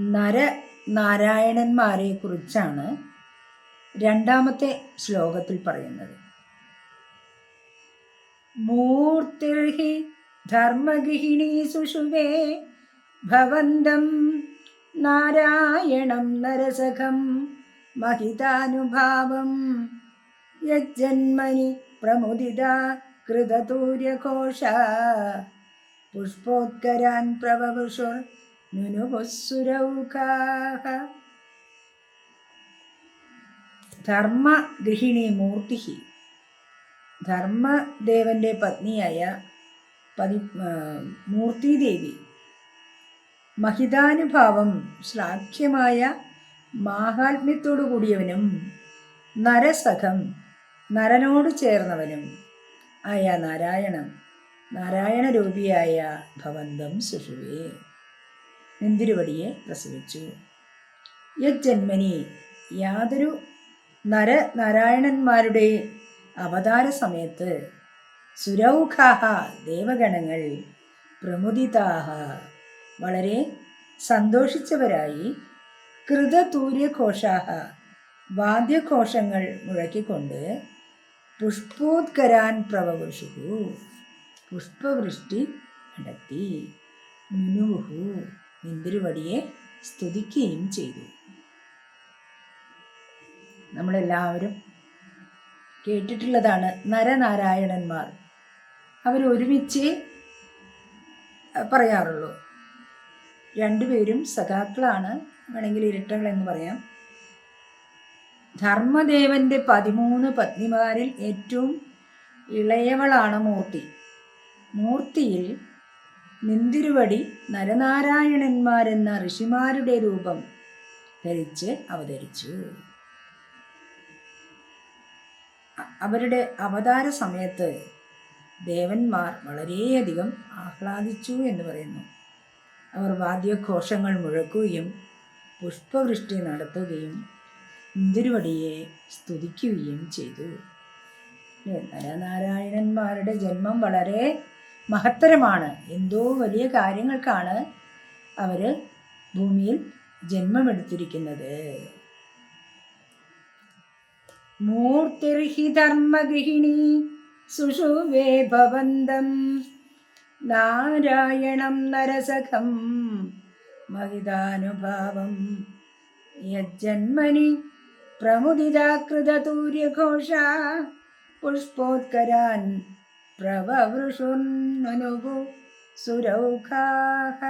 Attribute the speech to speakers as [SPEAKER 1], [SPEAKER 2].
[SPEAKER 1] നര നാരായണന്മാരെ കുറിച്ചാണ് രണ്ടാമത്തെ ശ്ലോകത്തിൽ പറയുന്നത്. മൂർത്തിർഹി ധർമ്മഗൃഹിണി സുഷുവേ ഭവന്തം നാരായണം നരസഖം മഹിതാനുഭാവം യജ്ജന്മനി പ്രമുദിത കൃതതൂര്യഘോഷ. പുഷ്പോത്കരാൻ പ്രവപുഷുർ ധർമ്മഗൃഹിണി മൂർത്തി ധർമ്മദേവന്റെ പത്നിയായ പതി മൂർത്തിദേവി. മഹിതാനുഭാവം ശ്ലാഘ്യമായ മാഹാത്മ്യത്തോടു കൂടിയവനും നരസഖം നരനോട് ചേർന്നവനും ആയ നാരായണം നാരായണ രൂപിയായ ഭവന്തം സുഷുവേ. നിന്തിരുവടിയെ പ്രസവിച്ചു. യജ്ജന്മനി യാതൊരു നരനാരായണന്മാരുടെ അവതാര സമയത്ത് സുരൗഖാഹ ദേവഗണങ്ങൾ പ്രമുദിതാഹ വളരെ സന്തോഷിച്ചവരായി കൃതതൂര്യഘോഷാഹ വാദ്യഘോഷങ്ങൾ മുഴക്കിക്കൊണ്ട് പുഷ്പോത്കരാൻ പ്രവപുഷു പുഷ്പവൃഷ്ടി നടത്തി. മുനുഹു നിന്തിരുവടിയെ സ്തുതിക്കുകയും ചെയ്തു. നമ്മളെല്ലാവരും കേട്ടിട്ടുള്ളതാണ് നരനാരായണന്മാർ. അവരൊരുമിച്ച് പറയാറുള്ളൂ. രണ്ടുപേരും സഖാക്കളാണ് വേണമെങ്കിൽ ഇരട്ടകൾ എന്ന് പറയാം. ധർമ്മദേവന്റെ പതിമൂന്ന് പത്നിമാരിൽ ഏറ്റവും ഇളയവളാണ് മൂർത്തി. മൂർത്തിയിൽ നിന്തിരുവടി നരനാരായണന്മാരെന്ന ഋഷിമാരുടെ രൂപം ധരിച്ച് അവതരിച്ചു. അവരുടെ അവതാര സമയത്ത് ദേവന്മാർ വളരെയധികം ആഹ്ലാദിച്ചു എന്ന് പറയുന്നു. അവർ വാദ്യഘോഷങ്ങൾ മുഴക്കുകയും പുഷ്പവൃഷ്ടി നടത്തുകയും ഇന്ദിരുവടിയെ സ്തുതിക്കുകയും ചെയ്തു. നരനാരായണന്മാരുടെ ജന്മം വളരെ മഹത്തരമാണ്. എന്തോ വലിയ കാര്യങ്ങൾക്കാണ് അവർ ഭൂമിയിൽ ജന്മമെടുത്തിരിക്കുന്നത്. മൂർത്തിർഹി ധർമ്മഗൃഹിണി സുഷുവേ ഭവന്തം. നാരായണം നരസഖം മഹിതാനുഭാവം. യജ്ജന്മനി പ്രമുദിതാകൃതൂര്യഘോഷ പുഷ്പോത്കരാൻ പ്രവവൃഷുന്നനുഭു സുരൗഖാഹ